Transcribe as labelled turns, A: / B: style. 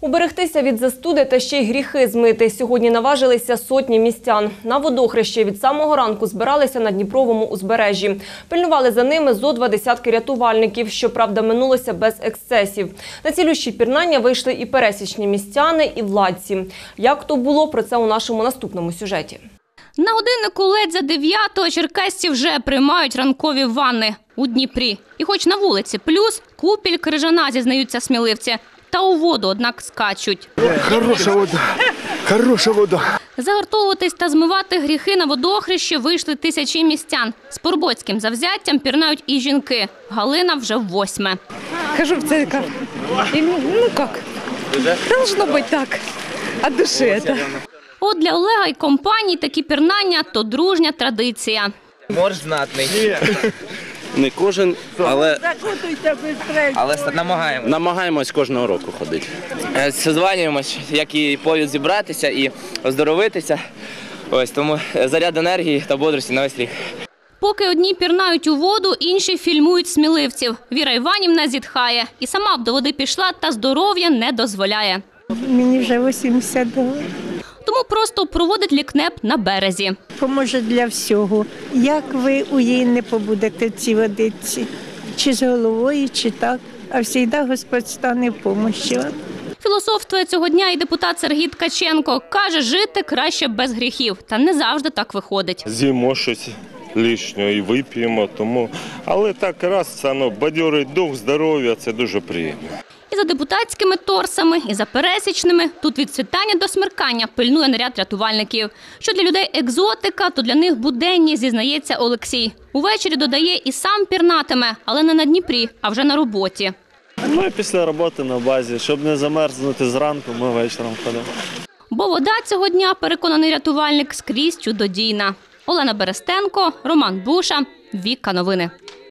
A: Уберегтися від застуди та ще й гріхи змити. Сьогодні наважилися сотні містян. На водохрещі від самого ранку збиралися на Дніпровому узбережжі. Пильнували за ними зо два десятки рятувальників. Щоправда, минулося без ексцесів. На цілющі пірнання вийшли і пересічні містяни, і владці. Як то було, про це у нашому наступному сюжеті.
B: На годиннику ледь за дев'ятого черкасці вже приймають ранкові ванни у Дніпрі. І хоч на вулиці плюс, купіль крижана, зізнаються сміливці. Та у воду, однак, скачуть.
C: Хороша вода, хороша вода.
B: Загартовуватись та змивати гріхи на водохрещі вийшли тисячі містян. З порбоцьким завзяттям пірнають і жінки. Галина вже восьме.
D: Хожу в церковь. И, ну ну как? Должно быть так. От души это.
B: От для Олега й компаній такі пірнання то дружня традиція.
E: Морж знатний,
F: Не кожен, але
E: але ст- намагаємося.
F: намагаємось кожного року ходити.
E: Е, Созванюємось, як і повід зібратися і оздоровитися. Ось тому е, заряд енергії та бодрості на весь рік.
B: Поки одні пірнають у воду, інші фільмують сміливців. Віра Іванівна зітхає і сама б до води пішла, та здоров'я не дозволяє.
G: Мені вже 82.
B: Тому просто проводить лікнеп на березі.
G: Поможе для всього. Як ви у її не побудете в цій водиці? Чи з головою, чи так. А завжди Господь стане в помощі вам.
B: Філософствує цього дня і депутат Сергій Ткаченко. Каже, жити краще без гріхів. Та не завжди так виходить.
H: з'їмо щось лишнього і вип'ємо. Тому, але так раз це ну, бадьорить дух, здоров'я це дуже приємно.
B: І за депутатськими торсами, і за пересічними. Тут від світання до смеркання пильнує наряд рятувальників. Що для людей екзотика, то для них буденні, зізнається Олексій. Увечері додає і сам пірнатиме, але не на Дніпрі, а вже на роботі.
I: Ми після роботи на базі, щоб не замерзнути зранку, ми вечором ходимо.
B: Бо вода цього дня, переконаний рятувальник, скрізь чудодійна. Олена Берестенко, Роман Буша, Віка Новини.